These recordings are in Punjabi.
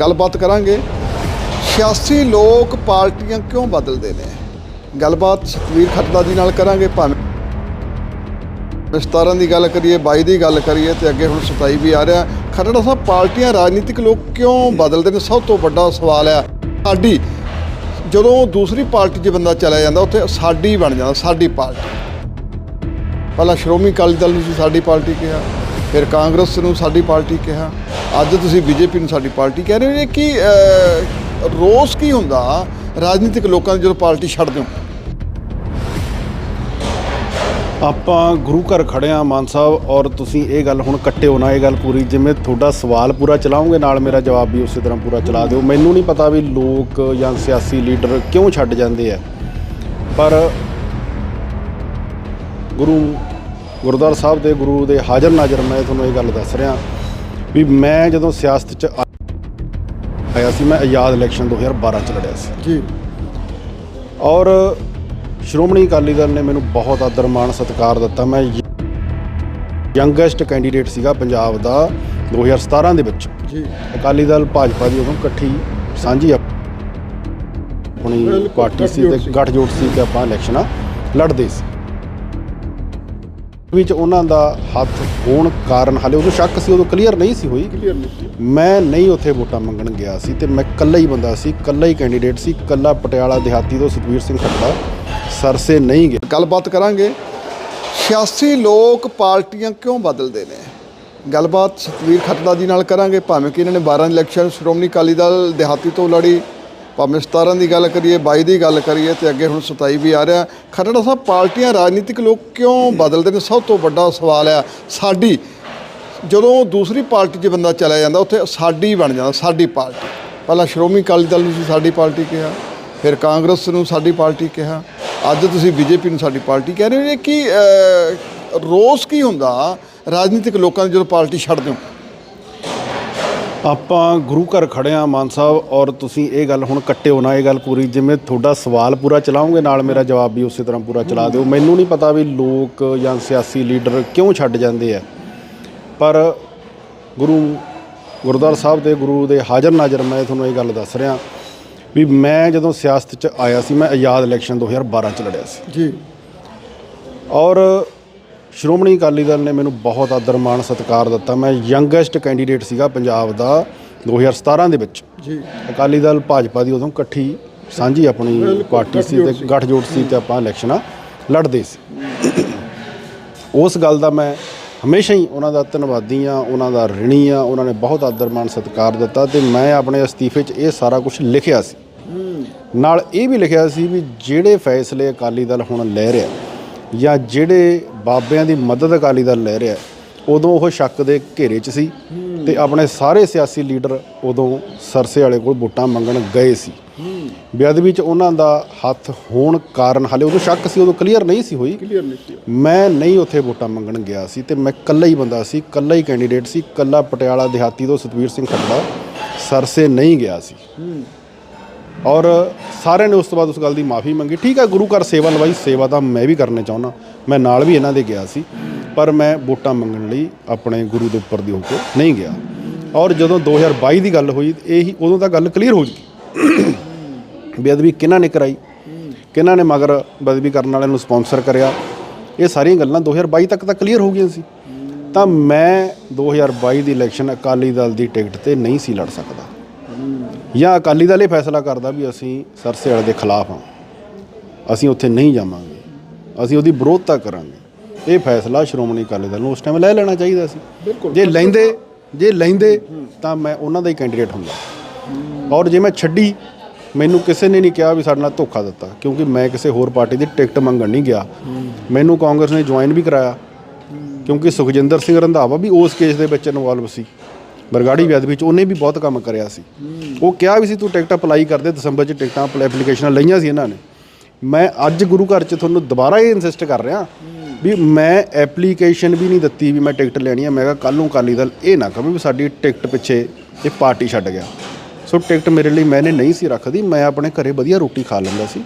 ਗੱਲਬਾਤ ਕਰਾਂਗੇ। ਸਿਆਸੀ ਲੋਕ ਪਾਰਟੀਆਂ ਕਿਉਂ ਬਦਲਦੇ ਨੇ? ਗੱਲਬਾਤ ਸਤਵੀਰ ਖੱਟੜਾ ਜੀ ਨਾਲ ਕਰਾਂਗੇ ਭਾਵੇਂ 17 ਦੀ ਗੱਲ ਕਰੀਏ 22 ਦੀ ਗੱਲ ਕਰੀਏ ਤੇ ਅੱਗੇ ਹੁਣ 27 ਵੀ ਆ ਰਿਹਾ। ਖੱਟੜਾ ਸਾਹਿਬ, ਪਾਰਟੀਆਂ ਰਾਜਨੀਤਿਕ ਲੋਕ ਕਿਉਂ ਬਦਲਦੇ ਨੇ? ਸਭ ਤੋਂ ਵੱਡਾ ਸਵਾਲ ਆ ਸਾਡੀ ਜਦੋਂ ਦੂਸਰੀ ਪਾਰਟੀ 'ਚ ਬੰਦਾ ਚਲਾ ਜਾਂਦਾ, ਉੱਥੇ ਸਾਡੀ ਬਣ ਜਾਂਦਾ, ਸਾਡੀ ਪਾਰਟੀ। ਪਹਿਲਾਂ ਸ਼੍ਰੋਮਣੀ ਅਕਾਲੀ ਦਲ ਨੂੰ ਸੀ ਸਾਡੀ ਪਾਰਟੀ ਕਿਹਾ। ਫਿਰ ਕਾਂਗਰਸ ਨੂੰ ਸਾਡੀ ਪਾਰਟੀ ਕਿਹਾ। ਅੱਜ ਤੁਸੀਂ ਬੀਜੇਪੀ ਨੂੰ ਸਾਡੀ ਪਾਰਟੀ ਕਹਿ ਰਹੇ ਹੋ, ਇਹ ਕੀ ਰੋਸ ਕੀ ਹੁੰਦਾ ਰਾਜਨੀਤਿਕ ਲੋਕਾਂ ਦੀ ਜਦੋਂ ਪਾਰਟੀ ਛੱਡ ਦਿਓ ਆਪਾਂ ਗੁਰੂ ਘਰ ਖੜੇ ਆ ਮਾਨ ਸਾਹਿਬ, ਔਰ ਤੁਸੀਂ ਇਹ ਗੱਲ ਹੁਣ ਕੱਟਿਓ ਨਾ, ਇਹ ਗੱਲ ਪੂਰੀ। ਜਿਵੇਂ ਤੁਹਾਡਾ ਸਵਾਲ ਪੂਰਾ ਚਲਾਉਂਗੇ ਨਾਲ ਮੇਰਾ ਜਵਾਬ ਵੀ ਉਸੇ ਤਰ੍ਹਾਂ ਪੂਰਾ ਚਲਾ ਦਿਓ। ਮੈਨੂੰ ਨਹੀਂ ਪਤਾ ਵੀ ਲੋਕ ਜਾਂ ਸਿਆਸੀ ਲੀਡਰ ਕਿਉਂ ਛੱਡ ਜਾਂਦੇ ਆ। ਪਰ ਗੁਰੂ ਗੁਰਦੁਆਰਾ ਸਾਹਿਬ ਦੇ ਗੁਰੂ ਦੇ ਹਾਜ਼ਰ ਨਾਜ਼ਰ ਮੈਂ ਤੁਹਾਨੂੰ ਇਹ ਗੱਲ ਦੱਸ ਰਿਹਾ ਵੀ ਮੈਂ ਜਦੋਂ ਸਿਆਸਤ 'ਚ ਆਇਆ ਸੀ ਮੈਂ ਆਜ਼ਾਦ ਇਲੈਕਸ਼ਨ 2012 ਚ ਲੜਿਆ ਸੀ। ਜੀ। ਔਰ ਸ਼੍ਰੋਮਣੀ ਅਕਾਲੀ ਦਲ ਨੇ ਮੈਨੂੰ ਬਹੁਤ ਆਦਰ ਮਾਣ ਸਤਿਕਾਰ ਦਿੱਤਾ। ਮੈਂ ਯੰਗੈਸਟ ਕੈਂਡੀਡੇਟ ਸੀਗਾ ਪੰਜਾਬ ਦਾ 2017 ਦੇ ਵਿੱਚ। ਜੀ। ਅਕਾਲੀ ਦਲ ਭਾਜਪਾ ਦੀ ਉਦੋਂ ਇਕੱਠੀ ਸਾਂਝੀ ਆਪ- ਆਪਣੀ ਪਾਰਟੀ ਸੀ ਤੇ। ਗੱਠਜੋੜ ਸੀ। ਤੇ ਆਪਾਂ ਇਲੈਕਸ਼ਨਾਂ ਲੜਦੇ ਸੀ। ਵਿੱਚ ਉਹਨਾਂ ਦਾ ਹੱਥ ਹੋਣ ਕਾਰਨ ਹਾਲੇ ਉਦੋਂ ਸ਼ੱਕ ਸੀ ਉਦੋਂ ਕਲੀਅਰ ਨਹੀਂ ਸੀ ਹੋਈ। ਕਲੀਅਰ ਨਹੀਂ ਮੈਂ ਨਹੀਂ ਉੱਥੇ ਵੋਟਾਂ ਮੰਗਣ ਗਿਆ ਸੀ ਤੇ ਮੈਂ ਇਕੱਲਾ ਹੀ ਬੰਦਾ ਸੀ ਇਕੱਲਾ ਹੀ ਕੈਂਡੀਡੇਟ ਸੀ ਇਕੱਲਾ ਪਟਿਆਲਾ ਦਿਹਾਤੀ ਤੋਂ ਸੁਖਬੀਰ ਸਿੰਘ ਖੱਟੜਾ ਸਰਸੇ ਨਹੀਂ ਗਿਆ ਗੱਲਬਾਤ ਕਰਾਂਗੇ। ਸਿਆਸੀ ਲੋਕ ਪਾਰਟੀਆਂ ਕਿਉਂ ਬਦਲਦੇ ਨੇ? ਗੱਲਬਾਤ ਸਤਵੀਰ ਖੱਟੜਾ ਜੀ ਨਾਲ ਕਰਾਂਗੇ। ਭਾਵੇਂ ਕਿ ਇਹਨਾਂ ਨੇ 12 ਇਲੈਕਸ਼ਨ ਸ਼੍ਰੋਮਣੀ ਅਕਾਲੀ ਦਲ ਦਿਹਾਤੀ ਤੋਂ ਲੜੀ ਭਾਵੇਂ 17 ਦੀ ਗੱਲ ਕਰੀਏ 22 ਦੀ ਗੱਲ ਕਰੀਏ ਤੇ ਅੱਗੇ ਹੁਣ 27 ਵੀ ਆ ਰਿਹਾ। ਖਰੜਾ ਸਾਹਿਬ, ਪਾਰਟੀਆਂ ਰਾਜਨੀਤਿਕ ਲੋਕ ਕਿਉਂ ਬਦਲਦੇ ਨੇ? ਸਭ ਤੋਂ ਵੱਡਾ ਸਵਾਲ ਆ ਸਾਡੀ, ਜਦੋਂ ਦੂਸਰੀ ਪਾਰਟੀ 'ਚ ਬੰਦਾ ਚਲਾ ਜਾਂਦਾ, ਉੱਥੇ ਸਾਡੀ ਬਣ ਜਾਂਦਾ, ਸਾਡੀ ਪਾਰਟੀ। ਪਹਿਲਾਂ ਸ਼੍ਰੋਮਣੀ ਅਕਾਲੀ ਦਲ ਨੂੰ ਸੀ ਸਾਡੀ ਪਾਰਟੀ ਕਿਹਾ, ਫਿਰ ਕਾਂਗਰਸ ਨੂੰ ਸਾਡੀ ਪਾਰਟੀ ਕਿਹਾ, ਅੱਜ ਤੁਸੀਂ ਬੀਜੇਪੀ ਨੂੰ ਸਾਡੀ ਪਾਰਟੀ ਕਹਿ ਰਹੇ ਹੋ। ਕਿ ਰੋਸ ਕੀ ਹੁੰਦਾ ਰਾਜਨੀਤਿਕ ਲੋਕਾਂ ਦੀ ਜਦੋਂ ਪਾਰਟੀ ਛੱਡ ਦਿਓ ਆਪਾਂ ਗੁਰੂ ਘਰ ਖੜੇ ਆ ਮਾਨ ਸਾਹਿਬ ਔਰ ਤੁਸੀਂ ਇਹ ਗੱਲ ਹੁਣ ਕੱਟਿਓ ਨਾ ਇਹ ਗੱਲ ਪੂਰੀ। ਜਿਵੇਂ ਤੁਹਾਡਾ ਸਵਾਲ ਪੂਰਾ ਚਲਾਉਂਗੇ ਨਾਲ ਮੇਰਾ ਜਵਾਬ ਵੀ ਉਸੇ ਤਰ੍ਹਾਂ ਪੂਰਾ ਚਲਾ ਦਿਓ। ਮੈਨੂੰ ਨਹੀਂ ਪਤਾ ਵੀ ਲੋਕ ਜਾਂ ਸਿਆਸੀ ਲੀਡਰ ਕਿਉਂ ਛੱਡ ਜਾਂਦੇ ਆ। ਪਰ ਗੁਰੂ ਗੁਰਦੁਆਰਾ ਸਾਹਿਬ ਦੇ ਗੁਰੂ ਦੇ ਹਾਜ਼ਰ ਨਾਜ਼ਰ ਮੈਂ ਤੁਹਾਨੂੰ ਇਹ ਗੱਲ ਦੱਸ ਰਿਹਾ ਵੀ ਮੈਂ ਜਦੋਂ ਸਿਆਸਤ 'ਚ ਆਇਆ ਸੀ ਮੈਂ ਆਜ਼ਾਦ ਇਲੈਕਸ਼ਨ 2012 ਚ ਲੜਿਆ ਸੀ। ਜੀ। ਔਰ ਸ਼੍ਰੋਮਣੀ ਅਕਾਲੀ ਦਲ ਨੇ ਮੈਨੂੰ ਬਹੁਤ ਆਦਰ ਮਾਣ ਸਤਿਕਾਰ ਦਿੱਤਾ। ਮੈਂ ਯੰਗੈਸਟ ਕੈਂਡੀਡੇਟ ਸੀਗਾ ਪੰਜਾਬ ਦਾ 2017 ਦੇ ਵਿੱਚ। ਜੀ। ਅਕਾਲੀ ਦਲ ਭਾਜਪਾ ਦੀ ਉਦੋਂ ਇਕੱਠੀ ਸਾਂਝੀ ਆਪਣੀ ਪਾਰਟੀ ਸੀ ਤੇ। ਗੱਠਜੋੜ ਸੀ। ਤੇ ਆਪਾਂ ਇਲੈਕਸ਼ਨਾਂ ਲੜਦੇ ਸੀ। ਉਸ ਗੱਲ ਦਾ ਮੈਂ ਹਮੇਸ਼ਾ ਹੀ ਉਹਨਾਂ ਦਾ ਧੰਨਵਾਦੀ ਆ ਉਹਨਾਂ ਦਾ ਰਿਣੀ ਆ ਉਹਨਾਂ ਨੇ ਬਹੁਤ ਆਦਰ ਮਾਣ ਸਤਿਕਾਰ ਦਿੱਤਾ ਤੇ ਮੈਂ ਆਪਣੇ ਅਸਤੀਫੇ 'ਚ ਇਹ ਸਾਰਾ ਕੁਝ ਲਿਖਿਆ ਸੀ। ਨਾਲ ਇਹ ਵੀ ਲਿਖਿਆ ਸੀ ਵੀ ਜਿਹੜੇ ਫੈਸਲੇ ਅਕਾਲੀ ਦਲ ਹੁਣ ਲੈ ਰਿਹਾ ਜਾਂ ਜਿਹੜੇ ਬਾਬਿਆਂ ਦੀ ਮਦਦ ਅਕਾਲੀ ਦਲ ਲੈ ਰਿਹਾ ਉਦੋਂ ਉਹ ਸ਼ੱਕ ਦੇ ਘੇਰੇ 'ਚ ਸੀ ਤੇ ਆਪਣੇ ਸਾਰੇ ਸਿਆਸੀ ਲੀਡਰ ਉਦੋਂ ਸਰਸੇ ਵਾਲੇ ਕੋਲ ਵੋਟਾਂ ਮੰਗਣ ਗਏ ਸੀ। ਬੇਅਦਬੀ 'ਚ ਉਹਨਾਂ ਦਾ ਹੱਥ ਹੋਣ ਕਾਰਨ ਹਾਲੇ ਉਦੋਂ ਸ਼ੱਕ ਸੀ ਉਦੋਂ ਕਲੀਅਰ ਨਹੀਂ ਸੀ ਹੋਈ। ਕਲੀਅਰ ਨਹੀਂ ਮੈਂ ਨਹੀਂ ਉੱਥੇ ਵੋਟਾਂ ਮੰਗਣ ਗਿਆ ਸੀ ਤੇ ਮੈਂ ਇਕੱਲਾ ਹੀ ਬੰਦਾ ਸੀ ਇਕੱਲਾ ਹੀ ਕੈਂਡੀਡੇਟ ਸੀ ਇਕੱਲਾ ਪਟਿਆਲਾ ਦਿਹਾਤੀ ਤੋਂ ਸੁਖਬੀਰ ਸਿੰਘ ਖੱਟੜਾ ਸਰਸੇ ਨਹੀਂ ਗਿਆ ਸੀ। ਔਰ ਸਾਰਿਆਂ ਨੇ ਉਸ ਤੋਂ ਬਾਅਦ ਉਸ ਗੱਲ ਦੀ ਮਾਫੀ ਮੰਗੀ। ਠੀਕ ਹੈ, ਗੁਰੂ ਘਰ ਸੇਵਾ ਲਵਾਈ ਸੇਵਾ ਤਾਂ ਮੈਂ ਵੀ ਕਰਨੇ ਚਾਹੁੰਦਾ। ਮੈਂ ਨਾਲ ਵੀ ਇਹਨਾਂ ਦੇ ਗਿਆ ਸੀ, ਪਰ ਮੈਂ ਵੋਟਾਂ ਮੰਗਣ ਲਈ ਆਪਣੇ ਗੁਰੂ ਦੇ ਉੱਪਰ ਦੀ ਹੋ ਕੇ ਨਹੀਂ ਗਿਆ। ਔਰ ਜਦੋਂ 2022 ਦੀ ਗੱਲ ਹੋਈ, ਇਹੀ ਉਦੋਂ ਤਾਂ ਗੱਲ ਕਲੀਅਰ ਹੋ ਗਈ ਬੇਅਦਬੀ ਕਿਹਨਾਂ ਨੇ ਕਰਾਈ? ਕਿਹਨਾਂ ਨੇ ਮਗਰ ਬੇਅਦਬੀ ਕਰਨ ਵਾਲਿਆਂ ਨੂੰ ਸਪਾਂਸਰ ਕਰਿਆ? ਇਹ ਸਾਰੀਆਂ ਗੱਲਾਂ 2022 ਤੱਕ ਤਾਂ ਕਲੀਅਰ ਹੋ ਗਈਆਂ ਸੀ। ਤਾਂ ਮੈਂ 2022 ਦੀ ਇਲੈਕਸ਼ਨ ਅਕਾਲੀ ਦਲ ਦੀ ਟਿਕਟ ਤੇ ਨਹੀਂ ਸੀ ਲੜ ਸਕਦਾ। ਜਾਂ ਅਕਾਲੀ ਦਲ ਇਹ ਫੈਸਲਾ ਕਰਦਾ ਵੀ ਅਸੀਂ ਸਰਸੇ ਵਾਲੇ ਦੇ ਖਿਲਾਫ ਹਾਂ। ਅਸੀਂ ਉੱਥੇ ਨਹੀਂ ਜਾਵਾਂਗੇ। ਅਸੀਂ ਉਹਦੀ ਵਿਰੋਧਤਾ ਕਰਾਂਗੇ। ਇਹ ਫੈਸਲਾ ਸ਼੍ਰੋਮਣੀ ਅਕਾਲੀ ਦਲ ਨੂੰ ਉਸ ਟਾਈਮ ਲੈ ਲੈਣਾ ਚਾਹੀਦਾ ਸੀ। ਜੇ ਲੈਂਦੇ ਜੇ ਲੈਂਦੇ ਤਾਂ ਮੈਂ ਉਹਨਾਂ ਦਾ ਹੀ ਕੈਂਡੀਡੇਟ ਹੁੰਦਾ। ਔਰ ਜੇ ਮੈਂ ਛੱਡੀ ਮੈਨੂੰ ਕਿਸੇ ਨੇ ਨਹੀਂ ਕਿਹਾ ਵੀ ਸਾਡੇ ਨਾਲ ਧੋਖਾ ਦਿੱਤਾ ਕਿਉਂਕਿ ਮੈਂ ਕਿਸੇ ਹੋਰ ਪਾਰਟੀ ਦੀ ਟਿਕਟ ਮੰਗਣ ਨਹੀਂ ਗਿਆ। ਮੈਨੂੰ ਕਾਂਗਰਸ ਨੇ ਜੁਆਇਨ ਵੀ ਕਰਾਇਆ। ਕਿਉਂਕਿ ਸੁਖਜਿੰਦਰ ਸਿੰਘ ਰੰਧਾਵਾ ਵੀ ਉਸ ਕੇਸ ਦੇ ਵਿੱਚ ਇਨਵੋਲਵ ਸੀ। ਬਰਗਾੜੀ ਵਿਆਦ ਵਿੱਚ ਉਹਨੇ ਵੀ ਬਹੁਤ ਕੰਮ ਕਰਿਆ ਸੀ। ਉਹ ਕਿਹਾ ਵੀ ਸੀ, ਤੂੰ ਟਿਕਟ ਅਪਲਾਈ ਕਰਦੇ ਦਸੰਬਰ 'ਚ ਟਿਕਟਾਂ ਐਪਲੀਕੇਸ਼ਨਾਂ ਲਈਆਂ ਸੀ ਇਹਨਾਂ ਨੇ। ਮੈਂ ਅੱਜ ਗੁਰੂ ਘਰ 'ਚ ਤੁਹਾਨੂੰ ਦੁਬਾਰਾ ਇਹ ਇਨਸਿਸਟ ਕਰ ਰਿਹਾ ਵੀ ਮੈਂ ਐਪਲੀਕੇਸ਼ਨ ਵੀ ਨਹੀਂ ਦਿੱਤੀ ਵੀ ਮੈਂ ਟਿਕਟ ਲੈਣੀ ਹੈ ਮੈਂ ਕਿਹਾ ਕੱਲ ਨੂੰ ਅਕਾਲੀ ਦਲ ਇਹ ਨਾ ਕਹੇ ਵੀ ਸਾਡੀ ਟਿਕਟ ਪਿੱਛੇ ਇਹ ਪਾਰਟੀ ਛੱਡ ਗਿਆ। ਸੋ ਟਿਕਟ ਮੇਰੇ ਲਈ ਮੈਨੇ ਨਹੀਂ ਸੀ ਰੱਖਦੀ। ਮੈਂ ਆਪਣੇ ਘਰੇ ਵਧੀਆ ਰੋਟੀ ਖਾ ਲੈਂਦਾ ਸੀ।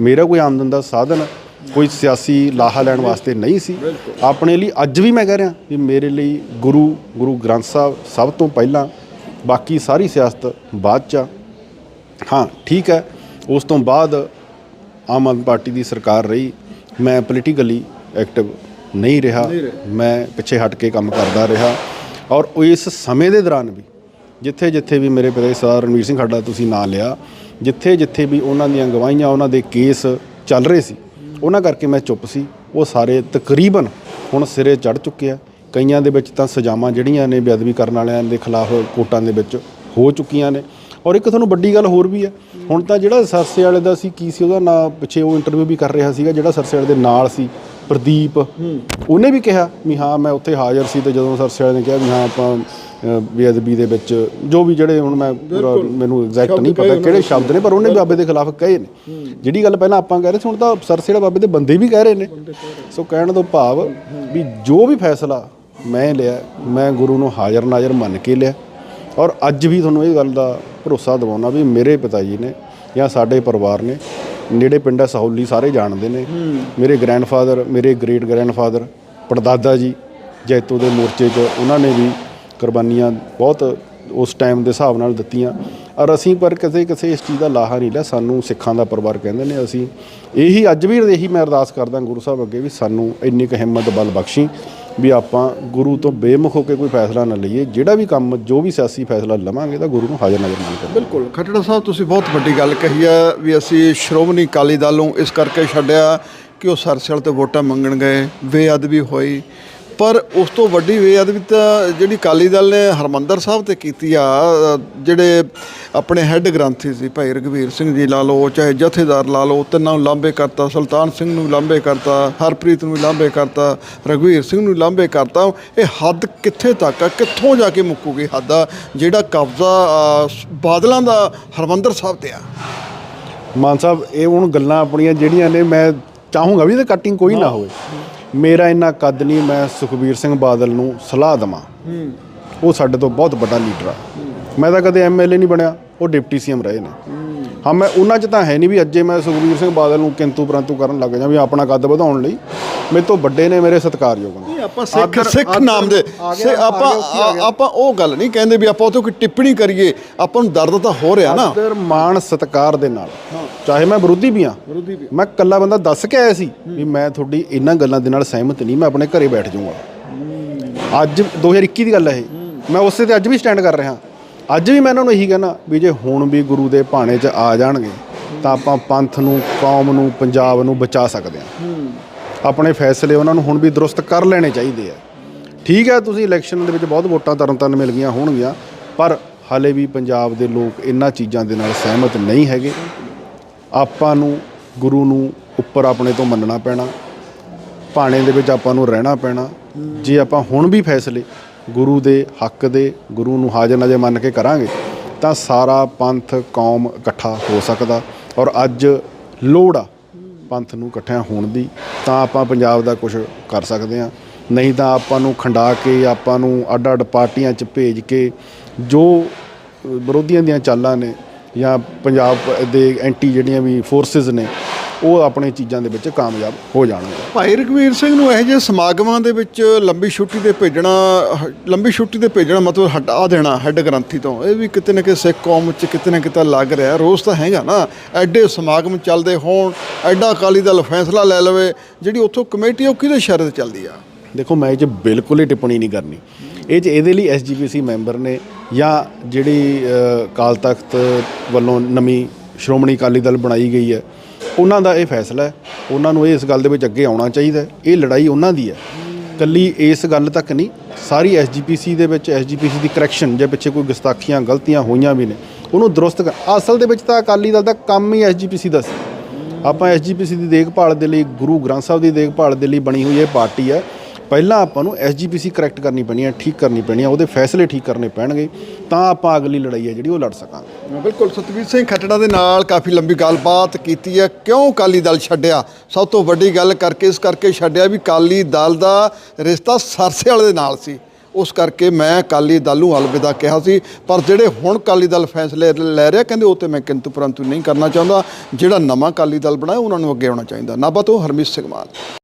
ਮੇਰਾ ਕੋਈ ਆਮਦਨ ਦਾ ਸਾਧਨ ਕੋਈ ਸਿਆਸੀ ਲਾਹਾ ਲੈਣ ਵਾਸਤੇ ਨਹੀਂ ਸੀ। ਆਪਣੇ ਲਈ ਅੱਜ ਵੀ ਮੈਂ ਕਹਿ ਰਿਹਾ ਵੀ ਮੇਰੇ ਲਈ ਗੁਰੂ ਗੁਰੂ ਗ੍ਰੰਥ ਸਾਹਿਬ ਸਭ ਤੋਂ ਪਹਿਲਾਂ ਬਾਕੀ ਸਾਰੀ ਸਿਆਸਤ ਬਾਅਦ ਚ ਆ। ਹਾਂ ਠੀਕ ਹੈ ਉਸ ਤੋਂ ਬਾਅਦ ਆਮ ਆਦਮੀ ਪਾਰਟੀ ਦੀ ਸਰਕਾਰ ਰਹੀ। ਮੈਂ ਪੋਲੀਟੀਕਲੀ ਐਕਟਿਵ ਨਹੀਂ ਰਿਹਾ। ਮੈਂ ਪਿੱਛੇ ਹਟ ਕੇ ਕੰਮ ਕਰਦਾ ਰਿਹਾ। ਔਰ ਇਸ ਸਮੇਂ ਦੇ ਦੌਰਾਨ ਵੀ ਜਿੱਥੇ ਜਿੱਥੇ ਵੀ ਮੇਰੇ ਪਿਤਾ ਸਰ ਰਣਵੀਰ ਸਿੰਘ ਖੱਡਾ ਤੁਸੀਂ ਨਾਂ ਲਿਆ ਜਿੱਥੇ ਜਿੱਥੇ ਵੀ ਉਹਨਾਂ ਦੀਆਂ ਗਵਾਹੀਆਂ ਉਹਨਾਂ ਦੇ ਕੇਸ ਚੱਲ ਰਹੇ ਸੀ ਉਹਨਾਂ ਕਰਕੇ ਮੈਂ ਚੁੱਪ ਸੀ। ਉਹ ਸਾਰੇ ਤਕਰੀਬਨ ਹੁਣ ਸਿਰੇ ਚੜ ਚੁੱਕੇ ਆ। ਕਈਆਂ ਦੇ ਵਿੱਚ ਤਾਂ ਸਜ਼ਾਵਾਂ ਜਿਹੜੀਆਂ ਨੇ ਬੇਅਦਬੀ ਕਰਨ ਵਾਲਿਆਂ ਦੇ ਖਿਲਾਫ ਕੋਰਟਾਂ ਦੇ ਵਿੱਚ ਹੋ ਚੁੱਕੀਆਂ ਨੇ। ਔਰ ਇੱਕ ਤੁਹਾਨੂੰ ਵੱਡੀ ਗੱਲ ਹੋਰ ਵੀ ਹੈ। ਹੁਣ ਤਾਂ ਜਿਹੜਾ ਸਰਸੇ ਵਾਲੇ ਦਾ ਸੀ, ਕੀ ਸੀ ਉਹਦਾ ਨਾਂ ਪਿੱਛੇ ਉਹ ਇੰਟਰਵਿਊ ਵੀ ਕਰ ਰਿਹਾ ਸੀਗਾ, ਜਿਹੜਾ ਸਰਸੇ ਵਾਲੇ ਦੇ ਨਾਲ ਸੀ। ਪ੍ਰਦੀਪ। ਉਹਨੇ ਵੀ ਕਿਹਾ ਵੀ ਹਾਂ ਮੈਂ ਉੱਥੇ ਹਾਜ਼ਰ ਸੀ ਤੇ ਜਦੋਂ ਸਰਸੇ ਵਾਲੇ ਨੇ ਕਿਹਾ ਵੀ ਹਾਂ ਆਪਾਂ ਬੇਅਦਬੀ ਦੇ ਵਿੱਚ ਜੋ ਵੀ ਜਿਹੜੇ ਹੁਣ ਮੈਂ ਪੂਰਾ ਮੈਨੂੰ ਐਗਜ਼ੈਕਟ ਨਹੀਂ ਪਤਾ ਕਿਹੜੇ ਸ਼ਬਦ ਨੇ ਪਰ ਉਹਨੇ ਬਾਬੇ ਦੇ ਖਿਲਾਫ ਕਹੇ ਨੇ। ਜਿਹੜੀ ਗੱਲ ਪਹਿਲਾਂ ਆਪਾਂ ਕਹਿ ਰਹੇ ਸੀ ਹੁਣ ਤਾਂ ਸਰਸੇ ਵਾਲੇ ਬਾਬੇ ਦੇ ਬੰਦੇ ਵੀ ਕਹਿ ਰਹੇ ਨੇ। ਸੋ ਕਹਿਣ ਤੋਂ ਭਾਵ ਵੀ ਜੋ ਵੀ ਫੈਸਲਾ ਮੈਂ ਲਿਆ ਮੈਂ ਗੁਰੂ ਨੂੰ ਹਾਜ਼ਰ ਨਾਜ਼ਰ ਮੰਨ ਕੇ ਲਿਆ। ਔਰ ਅੱਜ ਵੀ ਤੁਹਾਨੂੰ ਇਹ ਗੱਲ ਦਾ ਭਰੋਸਾ ਦਿਵਾਉਣਾ ਵੀ ਮੇਰੇ ਪਿਤਾ ਜੀ ਨੇ ਜਾਂ ਸਾਡੇ ਪਰਿਵਾਰ ਨੇ ਨੇੜੇ ਪਿੰਡ ਹੈ ਸਹੌਲੀ ਸਾਰੇ ਜਾਣਦੇ ਨੇ। ਮੇਰੇ ਗ੍ਰੈਂਡਫਾਦਰ ਮੇਰੇ ਗ੍ਰੇਟ ਗ੍ਰੈਂਡਫਾਦਰ ਪੜਦਾਦਾ ਜੀ ਜੈਤੋ ਦੇ ਮੋਰਚੇ 'ਚ ਉਹਨਾਂ ਨੇ ਵੀ ਕੁਰਬਾਨੀਆਂ ਬਹੁਤ ਉਸ ਟਾਈਮ ਦੇ ਹਿਸਾਬ ਨਾਲ ਦਿੱਤੀਆਂ। ਔਰ ਅਸੀਂ ਪਰ ਕਿਸੇ ਕਿਸੇ ਇਸ ਚੀਜ਼ ਦਾ ਲਾਹਾ ਨਹੀਂ ਲਿਆ ਸਾਨੂੰ ਸਿੱਖਾਂ ਦਾ ਪਰਿਵਾਰ ਕਹਿੰਦੇ ਨੇ ਅਸੀਂ। ਇਹੀ ਅੱਜ ਵੀ ਇਹੀ ਮੈਂ ਅਰਦਾਸ ਕਰਦਾ ਗੁਰੂ ਸਾਹਿਬ ਅੱਗੇ ਵੀ ਸਾਨੂੰ ਇੰਨੀ ਕੁ ਹਿੰਮਤ ਬਲ ਬਖਸ਼ੀ। ਵੀ ਆਪਾਂ ਗੁਰੂ ਤੋਂ ਬੇਮੁਖ ਹੋ ਕੇ ਕੋਈ ਫੈਸਲਾ ਨਾ ਲਈਏ, ਜਿਹੜਾ ਵੀ ਕੰਮ, ਜੋ ਵੀ ਸਿਆਸੀ ਫੈਸਲਾ ਲਵਾਂਗੇ ਤਾਂ ਗੁਰੂ ਨੂੰ ਹਾਜ਼ਰ ਨਾਜ਼ਰ ਮੰਨ ਕੇ ਬਿਲਕੁਲ। ਖੱਟੜਾ ਸਾਹਿਬ, ਤੁਸੀਂ ਬਹੁਤ ਵੱਡੀ ਗੱਲ ਕਹੀ ਹੈ ਵੀ ਅਸੀਂ ਸ਼੍ਰੋਮਣੀ ਅਕਾਲੀ ਦਲ ਨੂੰ ਇਸ ਕਰਕੇ ਛੱਡਿਆ ਕਿ ਉਹ ਸਰਸਲ ਤੇ ਵੋਟਾਂ ਮੰਗਣ ਗਏ, ਬੇਅਦਬੀ ਹੋਈ। ਪਰ ਉਸ ਤੋਂ ਵੱਡੀ ਬੇਅਦਬੀ ਤਾਂ ਜਿਹੜੀ ਅਕਾਲੀ ਦਲ ਨੇ ਹਰਮੰਦਰ ਸਾਹਿਬ ਤੇ ਕੀਤੀ ਆ ਜਿਹੜੇ ਆਪਣੇ ਹੈੱਡ ਗ੍ਰੰਥੀ ਸੀ ਭਾਈ ਰਘਵੀਰ ਸਿੰਘ ਜੀ ਲਾ ਲਓ ਚਾਹੇ ਜਥੇਦਾਰ ਲਾ ਲਓ ਤਿੰਨਾਂ ਨੂੰ ਲਾਂਬੇ ਕਰਤਾ ਸੁਲਤਾਨ ਸਿੰਘ ਨੂੰ ਲਾਂਬੇ ਕਰਤਾ ਹਰਪ੍ਰੀਤ ਨੂੰ ਵੀ ਲਾਂਬੇ ਕਰਤਾ ਰਘਵੀਰ ਸਿੰਘ ਨੂੰ ਲਾਂਬੇ ਕਰਤਾ ਇਹ ਹੱਦ ਕਿੱਥੇ ਤੱਕ ਆ ਕਿੱਥੋਂ ਜਾ ਕੇ ਮੁੱਕੂਗੀ ਹੱਦ ਆ ਜਿਹੜਾ ਕਬਜ਼ਾ ਬਾਦਲਾਂ ਦਾ ਹਰਮੰਦਰ ਸਾਹਿਬ ਤੇ ਆ? ਮਾਨ ਸਾਹਿਬ ਇਹ ਹੁਣ ਗੱਲਾਂ ਆਪਣੀਆਂ ਜਿਹੜੀਆਂ ਨੇ ਮੈਂ ਚਾਹੂੰਗਾ ਵੀ ਤੇ ਕਟਿੰਗ ਕੋਈ ਨਾ ਹੋਵੇ। ਮੇਰਾ ਇੰਨਾ ਕੱਦ ਨਹੀਂ ਮੈਂ ਸੁਖਬੀਰ ਸਿੰਘ ਬਾਦਲ ਨੂੰ ਸਲਾਹ ਦਵਾਂ। ਉਹ ਸਾਡੇ ਤੋਂ ਬਹੁਤ ਵੱਡਾ ਲੀਡਰ ਆ। ਮੈਂ ਤਾਂ ਕਦੇ ਐਮਐਲਏ ਨਹੀਂ ਬਣਿਆ ਉਹ ਡਿਪਟੀ ਸੀਐਮ ਰਹੇ ਨੇ। ਹਾਂ ਮੈਂ ਉਹਨਾਂ 'ਚ ਤਾਂ ਹੈ ਨਹੀਂ ਵੀ ਅੱਜੇ ਮੈਂ ਸੁਖਬੀਰ ਸਿੰਘ ਬਾਦਲ ਨੂੰ ਕਿੰਤੂ ਪਰੰਤੂ ਕਰਨ ਲੱਗ ਜਾ ਵੀ ਆਪਣਾ ਕੱਦ ਵਧਾਉਣ ਲਈ। ਮੇਰੇ ਤੋਂ ਵੱਡੇ ਨੇ ਮੇਰੇ ਸਤਿਕਾਰਯੋਗ ਨੇ। ਆਪਾਂ ਸਿੱਖ ਨਾਮ ਦੇ ਸੇ ਆਪਾਂ। ਆਪਾਂ ਉਹ ਗੱਲ ਨਹੀਂ ਕਹਿੰਦੇ ਵੀ ਆਪਾਂ ਉਹ ਤੋਂ ਕੋਈ ਟਿੱਪਣੀ ਕਰੀਏ ਆਪਾਂ ਨੂੰ ਦਰਦ ਤਾਂ ਹੋ ਰਿਹਾ ਨਾ। ਆਦਰ ਮਾਣ ਸਤਕਾਰ ਦੇ ਨਾਲ ਚਾਹੇ ਮੈਂ ਵਿਰੋਧੀ ਵੀ ਆ ਵਿਰੋਧੀ ਵੀ। ਮੈਂ ਕੱਲਾ ਬੰਦਾ ਦੱਸ ਕੇ ਆਇਆ ਸੀ ਵੀ ਮੈਂ ਤੁਹਾਡੀ ਇਹਨਾਂ ਗੱਲਾਂ ਦੇ ਨਾਲ ਸਹਿਮਤ ਨਹੀਂ ਮੈਂ ਆਪਣੇ ਘਰੇ ਬੈਠ ਜਾਊਂਗਾ। ਅੱਜ 2021 ਦੀ ਗੱਲ ਹੈ ਇਹ। ਮੈਂ ਉਸੇ ਤੇ ਅੱਜ ਵੀ ਸਟੈਂਡ ਕਰ ਰਿਹਾ। ਅੱਜ ਵੀ ਮੈਂ ਇਹਨਾਂ ਨੂੰ ਇਹੀ ਕਹਿਣਾ ਵੀ ਜੇ ਹੁਣ ਵੀ ਗੁਰੂ ਦੇ ਭਾਣੇ 'ਚ ਆ ਜਾਣਗੇ ਤਾਂ ਆਪਾਂ ਪੰਥ ਨੂੰ ਕੌਮ ਨੂੰ ਪੰਜਾਬ ਨੂੰ ਬਚਾ ਸਕਦੇ ਹਾਂ। ਆਪਣੇ ਫੈਸਲੇ ਉਹਨਾਂ ਨੂੰ ਹੁਣ ਵੀ ਦਰੁਸਤ ਕਰ ਲੈਣੇ ਚਾਹੀਦੇ ਆ। ਠੀਕ ਹੈ ਤੁਸੀਂ ਇਲੈਕਸ਼ਨ ਦੇ ਵਿੱਚ ਬਹੁਤ ਵੋਟਾਂ ਤਰਨ ਤਾਰਨ ਮਿਲ ਗਈਆਂ ਹੋਣਗੀਆਂ ਪਰ ਹਾਲੇ ਵੀ ਪੰਜਾਬ ਦੇ ਲੋਕ ਇਹਨਾਂ ਚੀਜ਼ਾਂ ਦੇ ਨਾਲ ਸਹਿਮਤ ਨਹੀਂ ਹੈਗੇ। ਆਪਾਂ ਨੂੰ ਗੁਰੂ ਨੂੰ ਉੱਪਰ ਆਪਣੇ ਤੋਂ ਮੰਨਣਾ ਪੈਣਾ ਭਾਣੇ ਦੇ ਵਿੱਚ ਆਪਾਂ ਨੂੰ ਰਹਿਣਾ ਪੈਣਾ। ਜੇ ਆਪਾਂ ਹੁਣ ਵੀ ਫੈਸਲੇ ਗੁਰੂ ਦੇ ਹੱਕ ਦੇ ਗੁਰੂ ਨੂੰ ਹਾਜ਼ਰ ਨਾਜ਼ਰ ਮੰਨ ਕੇ ਕਰਾਂਗੇ, ਤਾਂ ਸਾਰਾ ਪੰਥ, ਕੌਮ ਇਕੱਠਾ ਹੋ ਸਕਦਾ। ਔਰ ਅੱਜ ਲੋੜ ਆ ਪੰਥ ਨੂੰ ਇਕੱਠਿਆਂ ਹੋਣ ਦੀ ਤਾਂ ਆਪਾਂ ਪੰਜਾਬ ਦਾ ਕੁਝ ਕਰ ਸਕਦੇ ਹਾਂ। ਨਹੀਂ ਤਾਂ ਆਪਾਂ ਨੂੰ ਖੰਡਾ ਕੇ, ਆਪਾਂ ਨੂੰ ਅੱਡ ਅੱਡ ਪਾਰਟੀਆਂ 'ਚ ਭੇਜ ਕੇ ਜੋ ਵਿਰੋਧੀਆਂ ਦੀਆਂ ਚਾਲਾਂ ਨੇ ਜਾਂ ਪੰਜਾਬ ਦੇ ਐਂਟੀ ਜਿਹੜੀਆਂ ਵੀ ਫੋਰਸਿਸ ਨੇ ਉਹ ਆਪਣੇ ਚੀਜ਼ਾਂ ਦੇ ਵਿੱਚ ਕਾਮਯਾਬ ਹੋ ਜਾਣਗੇ। ਭਾਈ ਰਘਵੀਰ ਸਿੰਘ ਨੂੰ ਇਹੋ ਜਿਹੇ ਸਮਾਗਮਾਂ ਦੇ ਵਿੱਚ ਲੰਬੀ ਛੁੱਟੀ ਤੇ ਭੇਜਣਾ ਲੰਬੀ ਛੁੱਟੀ ਤੇ ਭੇਜਣਾ ਮਤਲਬ ਹਟਾ ਦੇਣਾ ਹੈੱਡ ਗ੍ਰੰਥੀ ਤੋਂ। ਇਹ ਵੀ ਕਿਤੇ ਨਾ ਕਿਤੇ ਸਿੱਖ ਕੌਮ 'ਚ ਕਿਤੇ ਨਾ ਕਿਤੇ ਲੱਗ ਰਿਹਾ। ਰੋਸ ਤਾਂ ਹੈਗਾ ਨਾ। ਐਡੇ ਸਮਾਗਮ ਚੱਲਦੇ ਹੋਣ ਐਡਾ ਅਕਾਲੀ ਦਲ ਫੈਸਲਾ ਲੈ ਲਵੇ ਜਿਹੜੀ ਉੱਥੋਂ ਕਮੇਟੀ ਉਹ ਕਿਹਦੇ ਸ਼ਰਤ ਚੱਲਦੀ ਆ? ਦੇਖੋ ਮੈਂ ਇਹ 'ਚ ਬਿਲਕੁਲ ਹੀ ਟਿੱਪਣੀ ਨਹੀਂ ਕਰਨੀ। ਇਹ 'ਚ ਇਹਦੇ ਲਈ ਐਸਜੀਪੀਸੀ ਮੈਂਬਰ ਨੇ ਜਾਂ ਜਿਹੜੀ ਅ, ਅਕਾਲ ਤਖਤ ਵੱਲੋਂ ਨਵੀਂ ਸ਼੍ਰੋਮਣੀ ਅਕਾਲੀ ਦਲ ਬਣਾਈ ਗਈ ਹੈ ਉਹਨਾਂ ਦਾ ਇਹ ਫੈਸਲਾ ਹੈ, ਉਹਨਾਂ ਨੂੰ ਇਸ ਗੱਲ ਦੇ ਵਿੱਚ ਅੱਗੇ ਆਉਣਾ ਚਾਹੀਦਾ ਹੈ। ਇਹ ਲੜਾਈ ਉਹਨਾਂ ਦੀ ਹੈ ਕੱਲੀ ਇਸ ਗੱਲ ਤੱਕ ਨਹੀਂ, ਸਾਰੀ ਐਸਜੀਪੀਸੀ ਦੇ ਵਿੱਚ ਐਸਜੀਪੀਸੀ ਦੀ ਕਰੈਕਸ਼ਨ ਜੇ ਪਿੱਛੇ ਕੋਈ ਗਸਤਾਖੀਆਂ, ਗਲਤੀਆਂ ਹੋਈਆਂ ਵੀ ਨੇ, ਉਹਨੂੰ ਦਰੁਸਤ ਕਰ, ਅਸਲ ਦੇ ਵਿੱਚ ਤਾਂ ਅਕਾਲੀ ਦਲ ਦਾ ਕੰਮ ਹੀ ਐਸਜੀਪੀਸੀ ਦਾ ਸੀ ਆਪਾਂ ਐਸਜੀਪੀਸੀ ਦੀ ਦੇਖਭਾਲ ਦੇ ਲਈ, ਗੁਰੂ ਗ੍ਰੰਥ ਸਾਹਿਬ ਦੀ ਦੇਖਭਾਲ ਦੇ ਲਈ ਬਣੀ ਹੋਈ ਇਹ ਪਾਰਟੀ ਹੈ ਪਹਿਲਾਂ ਆਪਾਂ ਨੂੰ ਐਸਜੀਪੀਸੀ ਕਰੈਕਟ ਕਰਨੀ ਪੈਣੀ ਹੈ ਠੀਕ ਕਰਨੀ ਪੈਣੀ ਹੈ ਉਹਦੇ ਫੈਸਲੇ ਠੀਕ ਕਰਨੇ ਪੈਣਗੇ, ਤਾਂ ਆਪਾਂ ਅਗਲੀ ਲੜਾਈ ਹੈ ਜਿਹੜੀ ਉਹ ਲੜ ਸਕਾਂਗੇ। ਬਿਲਕੁਲ, ਸਤਵੀਰ ਸਿੰਘ ਖੱਟੜਾ ਦੇ ਨਾਲ ਕਾਫੀ ਲੰਬੀ ਗੱਲਬਾਤ ਕੀਤੀ ਹੈ। ਕਿਉਂ ਅਕਾਲੀ ਦਲ ਛੱਡਿਆ? ਸਭ ਤੋਂ ਵੱਡੀ ਗੱਲ ਕਰਕੇ, ਇਸ ਕਰਕੇ ਛੱਡਿਆ ਵੀ ਅਕਾਲੀ ਦਲ ਦਾ ਰਿਸ਼ਤਾ ਸਰਸੇ ਵਾਲੇ ਦੇ ਨਾਲ ਸੀ। ਉਸ ਕਰਕੇ ਮੈਂ ਅਕਾਲੀ ਦਲ ਨੂੰ ਅਲਵਿਦਾ ਕਿਹਾ ਸੀ। ਪਰ ਜਿਹੜੇ ਹੁਣ ਅਕਾਲੀ ਦਲ ਫੈਸਲੇ ਲੈ ਰਿਹਾ, ਕਹਿੰਦੇ ਉਹ ਤੇ ਮੈਂ ਕਿੰਤੂ ਪਰੰਤੂ ਨਹੀਂ ਕਰਨਾ ਚਾਹੁੰਦਾ। ਜਿਹੜਾ ਨਵਾਂ ਅਕਾਲੀ ਦਲ ਬਣਾਇਆ, ਉਹਨਾਂ ਨੂੰ ਅੱਗੇ ਆਉਣਾ ਚਾਹੀਦਾ। ਨਾਭਾ ਤੋਂ ਹਰਮੀਤ ਸਿੰਘ ਮਾਨ।